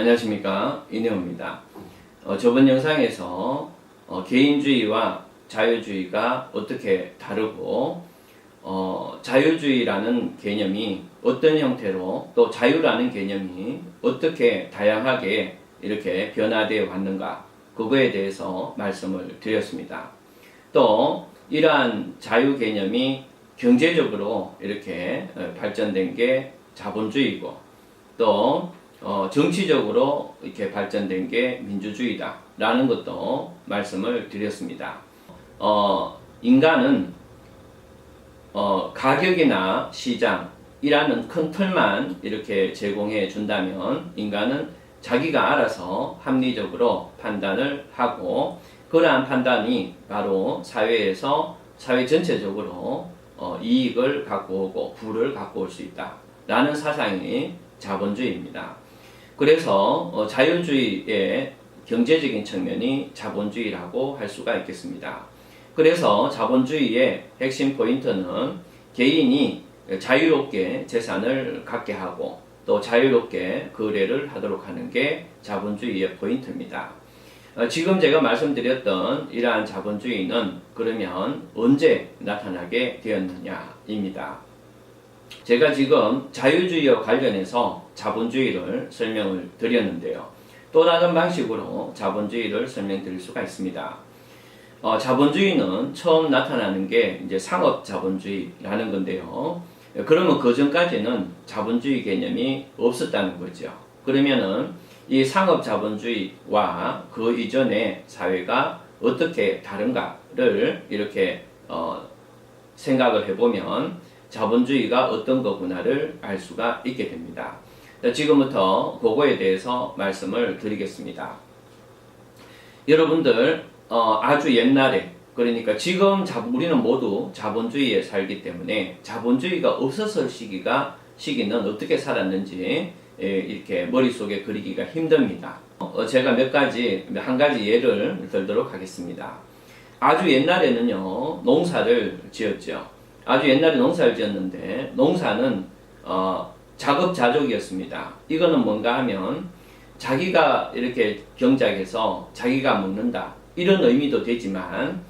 안녕하십니까 이내호입니다. 어, 저번 영상에서 어, 개인주의와 자유주의가 어떻게 다르고 어, 자유주의라는 개념이 어떤 형태로 또 자유라는 개념이 어떻게 다양하게 이렇게 변화되어 왔는가 그거에 대해서 말씀을 드렸습니다. 또 이러한 자유 개념이 경제적으로 이렇게 어, 발전된 게 자본주의고 또 어, 정치적으로 이렇게 발전된 게 민주주의다라는 것도 말씀을 드렸습니다. 어, 인간은 어, 가격이나 시장이라는 큰 틀만 이렇게 제공해 준다면 인간은 자기가 알아서 합리적으로 판단을 하고 그러한 판단이 바로 사회에서 사회 전체적으로 어, 이익을 갖고 오고 부를 갖고 올 수 있다라는 사상이 자본주의입니다. 그래서 어, 자유주의의 경제적인 측면이 자본주의라고 할 수가 있겠습니다. 그래서 자본주의의 핵심 포인트는 개인이 자유롭게 재산을 갖게 하고 또 자유롭게 거래를 하도록 하는 게 자본주의의 포인트입니다. 어, 지금 제가 말씀드렸던 이러한 자본주의는 그러면 언제 나타나게 되었느냐입니다. 제가 지금 자유주의와 관련해서 자본주의를 설명을 드렸는데요. 또 다른 방식으로 자본주의를 설명드릴 수가 있습니다. 어, 자본주의는 처음 나타나는 게 이제 상업 자본주의라는 건데요. 그러면 그 전까지는 자본주의 개념이 없었다는 거죠. 그러면은 이 상업 자본주의와 그 이전의 사회가 어떻게 다른가를 이렇게 어, 생각을 해보면 자본주의가 어떤 거구나를 알 수가 있게 됩니다. 지금부터 그거에 대해서 말씀을 드리겠습니다. 여러분들 어, 아주 옛날에 그러니까 지금 자, 우리는 모두 자본주의에 살기 때문에 자본주의가 없었을 시기가 시기는 어떻게 살았는지 예, 이렇게 머릿속에 그리기가 힘듭니다. 어, 제가 몇 가지 한 가지 예를 들도록 하겠습니다. 아주 옛날에는요 농사를 지었죠. 아주 옛날에 농사를 지었는데 농사는 어, 자급자족이었습니다. 이거는 뭔가 하면 자기가 이렇게 경작해서 자기가 먹는다 이런 의미도 되지만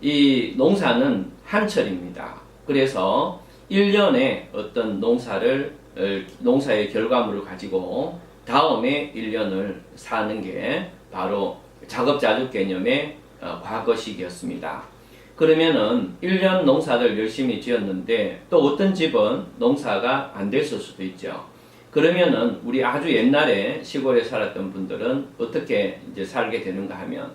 이 농사는 한철입니다. 그래서 1년에 어떤 농사를 어, 농사의 결과물을 가지고 다음에 1년을 사는 게 바로 작업자족 개념의 어, 과거식이었습니다. 그러면은 1년 농사를 열심히 지었는데 또 어떤 집은 농사가 안 됐을 수도 있죠. 그러면은 우리 아주 옛날에 시골에 살았던 분들은 어떻게 이제 살게 되는가 하면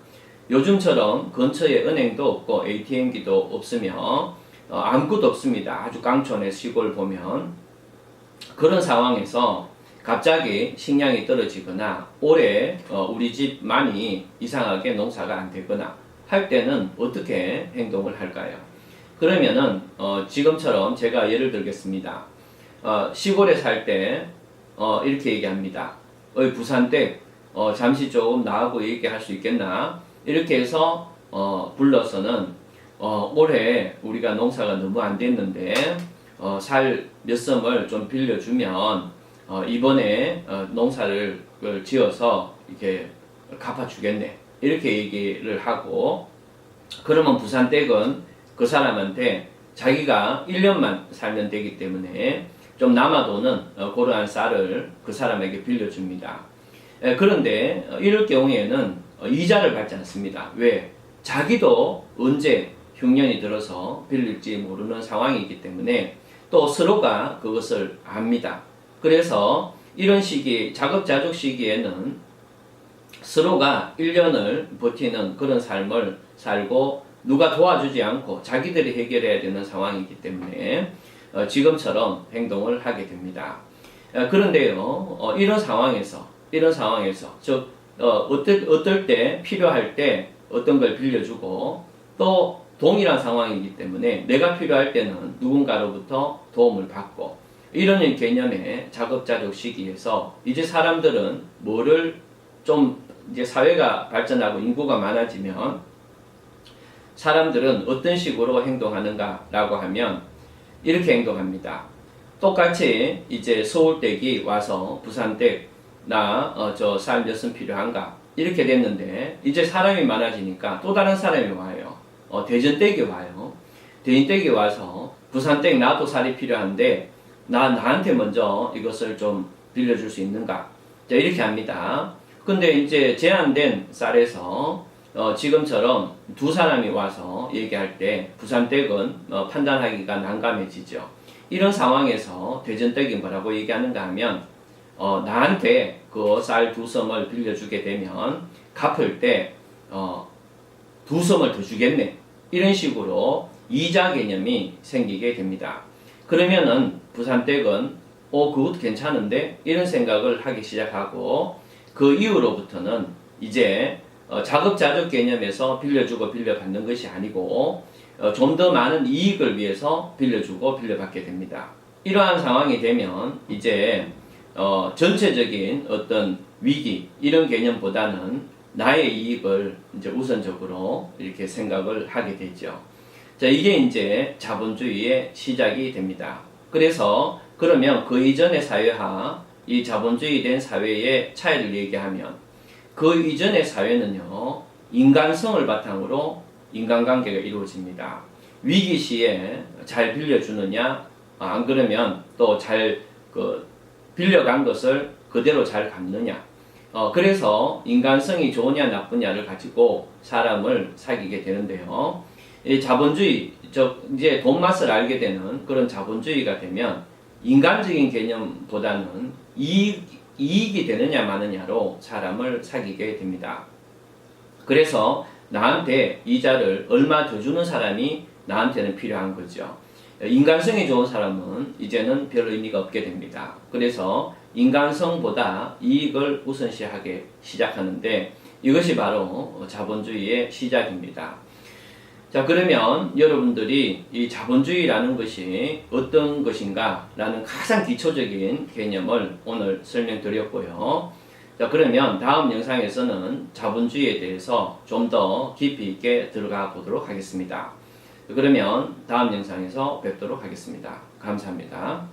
요즘처럼 근처에 은행도 없고 ATM기도 없으며 어, 아무것도 없습니다. 아주 깡촌의 시골 보면 그런 상황에서 갑자기 식량이 떨어지거나 올해 어, 우리 집 많이 이상하게 농사가 안 되거나 할 때는 어떻게 행동을 할까요? 그러면은 어, 지금처럼 제가 예를 들겠습니다. 어, 시골에 살때 어, 이렇게 얘기합니다. 어이 부산 댁 어, 잠시 조금 나하고 얘기할 수 있겠나? 이렇게 해서 어, 불러서는 어, 올해 우리가 농사가 너무 안 됐는데 어, 살 몇 섬을 좀 빌려주면 어, 이번에 어, 농사를 지어서 이렇게 갚아주겠네. 이렇게 얘기를 하고 그러면 부산댁은 그 사람한테 자기가 1년만 살면 되기 때문에 좀 남아도는 어, 그러한 쌀을 그 사람에게 빌려줍니다. 에, 그런데 어, 이럴 경우에는 어, 이자를 받지 않습니다. 왜? 자기도 언제 흉년이 들어서 빌릴지 모르는 상황이기 때문에 또 서로가 그것을 압니다. 그래서 이런 시기, 작업자족 시기에는 서로가 1년을 버티는 그런 삶을 살고 누가 도와주지 않고 자기들이 해결해야 되는 상황이기 때문에 어, 지금처럼 행동을 하게 됩니다. 어, 그런데요, 어, 이런 상황에서, 이런 상황에서, 즉, 어, 어떨, 어떨 때, 필요할 때 어떤 걸 빌려주고 또 동일한 상황이기 때문에 내가 필요할 때는 누군가로부터 도움을 받고 이런 개념의 작업자족 시기에서 이제 사람들은 뭐를 좀 이제 사회가 발전하고 인구가 많아지면 사람들은 어떤 식으로 행동하는가라고 하면 이렇게 행동합니다. 똑같이 이제 서울댁이 와서 부산댁 나 어, 저쌀 몇은 필요한가 이렇게 됐는데 이제 사람이 많아지니까 또 다른 사람이 와요. 어, 대전댁이 와요. 대인댁이 와서 부산댁 나도 쌀이 필요한데 나 나한테 먼저 이것을 좀 빌려줄 수 있는가? 자 이렇게 합니다. 근데 이제 제한된 쌀에서 어, 지금처럼 두 사람이 와서 얘기할 때 부산댁은 어, 판단하기가 난감해지죠. 이런 상황에서 대전댁이 뭐라고 얘기하는가 하면 어, 나한테 그 쌀 두 섬을 빌려주게 되면 갚을 때 어, 두 섬을 더 주겠네. 이런 식으로 이자 개념이 생기게 됩니다. 그러면은 부산댁은 어 그것도 괜찮은데 이런 생각을 하기 시작하고 그 이후로부터는 이제 어, 자급자족 개념에서 빌려주고 빌려받는 것이 아니고 어, 좀 더 많은 이익을 위해서 빌려주고 빌려받게 됩니다. 이러한 상황이 되면 이제 어, 전체적인 어떤 위기 이런 개념보다는 나의 이익을 이제 우선적으로 이렇게 생각을 하게 되죠. 자, 이게 이제 자본주의의 시작이 됩니다. 그래서 그러면 그 이전의 사회와 이 자본주의 된 사회의 차이를 얘기하면 그 이전의 사회는요, 인간성을 바탕으로 인간관계가 이루어집니다. 위기 시에 잘 빌려주느냐, 아, 안 그러면 또 잘 그 빌려간 것을 그대로 잘 갚느냐. 어, 그래서 인간성이 좋으냐 나쁘냐를 가지고 사람을 사귀게 되는데요. 이 자본주의, 저 이제 돈 맛을 알게 되는 그런 자본주의가 되면 인간적인 개념보다는 이익, 이익이 되느냐 마느냐로 사람을 사귀게 됩니다. 그래서 나한테 이자를 얼마 더 주는 사람이 나한테는 필요한 거죠. 인간성이 좋은 사람은 이제는 별 의미가 없게 됩니다. 그래서 인간성보다 이익을 우선시하게 시작하는데 이것이 바로 자본주의의 시작입니다. 자, 그러면 여러분들이 이 자본주의라는 것이 어떤 것인가 라는 가장 기초적인 개념을 오늘 설명드렸고요. 자, 그러면 다음 영상에서는 자본주의에 대해서 좀 더 깊이 있게 들어가 보도록 하겠습니다. 그러면 다음 영상에서 뵙도록 하겠습니다. 감사합니다.